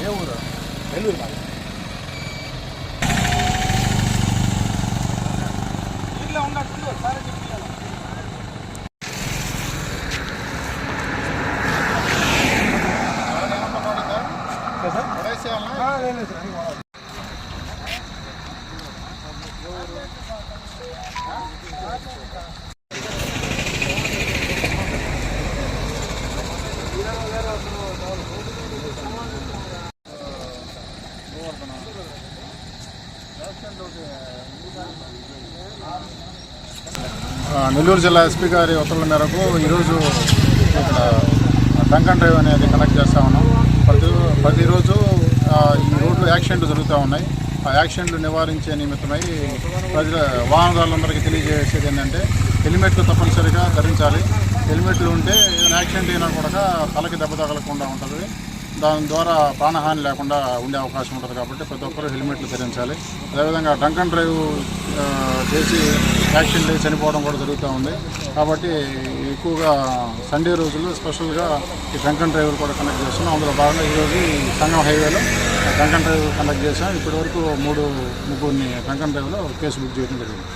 ఏ ఊరు నెల్లూరు మాది ఇట్లా ఉండదు సరే లేదు సార్ నెల్లూరు జిల్లా ఎస్పీ గారి ఉత్తర్వుల మేరకు ఈరోజు ఇక్కడ డంకన్ డ్రైవ్ అనేది కనెక్ట్ చేస్తా ఉన్నాం. ప్రతి ప్రతిరోజు ఈ రోడ్లు యాక్సిడెంట్లు జరుగుతూ ఉన్నాయి. ఆ యాక్సిడెంట్లు నివారించే నిమిత్తమై ప్రజల వాహనదారులందరికీ తెలియజేసేది ఏంటంటే హెల్మెట్లు తప్పనిసరిగా ధరించాలి. హెల్మెట్లు ఉంటే ఏదైనా యాక్సిడెంట్ అయినా కూడా తలకి దెబ్బ తగలకుండా ఉంటుంది. దాని ద్వారా ప్రాణహాని లేకుండా ఉండే అవకాశం ఉంటుంది కాబట్టి ప్రతి ఒక్కరూ హెల్మెట్లు ధరించాలి. అదేవిధంగా డంకన్ అండ్ డ్రైవ్ చేసి యాక్సిడెంట్ అయ్యి చనిపోవడం కూడా జరుగుతూ ఉంది. కాబట్టి ఎక్కువగా సండే రోజులు స్పెషల్గా ఈ డంకన్ అండ్ కూడా కండక్ట్ చేస్తున్నాం. అందులో భాగంగా ఈరోజు ఈ సంగం హైవేలో డంకన్ అండ్ డ్రైవ్ కండక్ట్ చేసాం ఇప్పటివరకు మూడు ముగ్గురిని డ్రంక్ అండ్ డ్రైవ్లో కేసు బుక్ చేయడం జరిగింది.